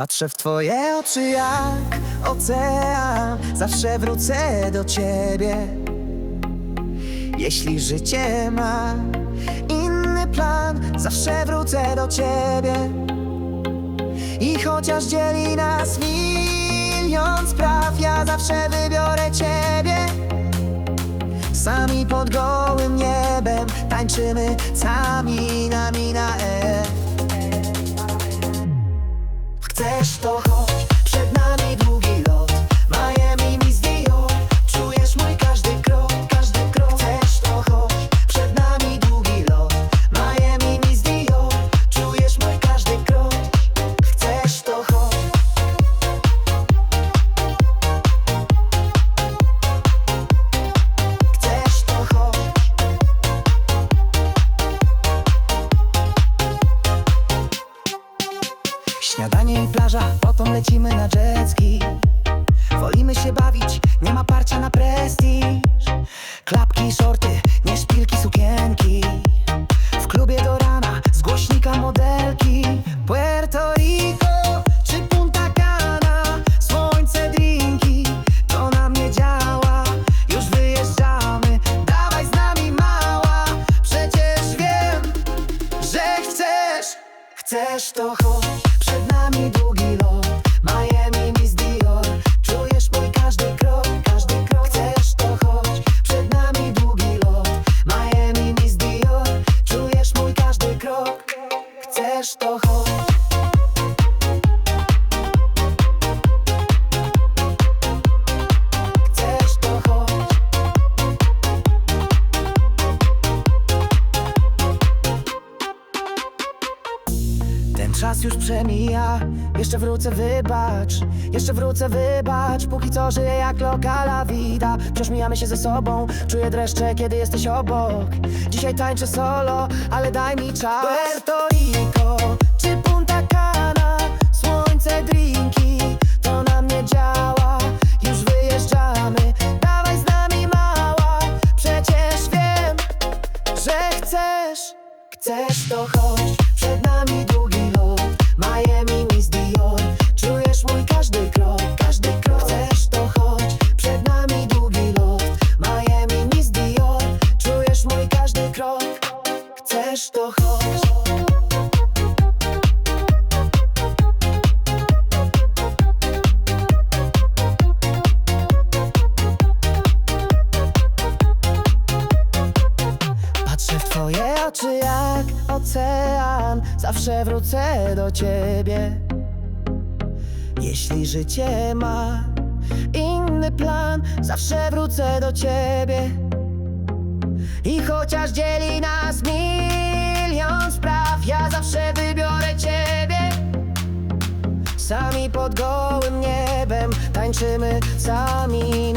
Patrzę w twoje oczy jak ocean. Zawsze wrócę do ciebie. Jeśli życie ma inny plan Zawsze wrócę do ciebie. I chociaż dzieli nas milion spraw Ja zawsze wybiorę ciebie. Sami pod gołym niebem Tańczymy sami Śniadanie i plaża, potem lecimy na jetski. Wolimy się bawić, nie ma parcia na prestiż. Klapki, shorty, nie szpilki, sukienki. W klubie do rana, z głośnika modelki. Puerto Rico czy Punta Cana? Słońce, drinki, to na mnie działa. Już wyjeżdżamy, dawaj z nami mała. Przecież wiem, że chcesz, chcesz to chodź nami długi lot. Miami, Miss Dior. Czujesz mój każdy krok, każdy krok. Chcesz to chodź Przed nami długi lot. Miami, Miss Dior. Czujesz mój każdy krok. Chcesz to chodź czas już przemija, jeszcze wrócę, wybacz. Jeszcze wrócę, wybacz. Póki co żyję jak lokala vida Wciąż mijamy się ze sobą. Czuję dreszcze, kiedy jesteś obok. Dzisiaj tańczę solo, ale daj mi czas. Puerto Rico czy Punta Cana? Słońce, drinki To na mnie działa. Już wyjeżdżamy. Dawaj z nami mała. Przecież wiem że chcesz, chcesz to chodź Przed nami twoje oczy jak ocean Zawsze wrócę do ciebie. Jeśli życie ma inny plan Zawsze wrócę do ciebie Sami pod gołym niebem Tańczymy sami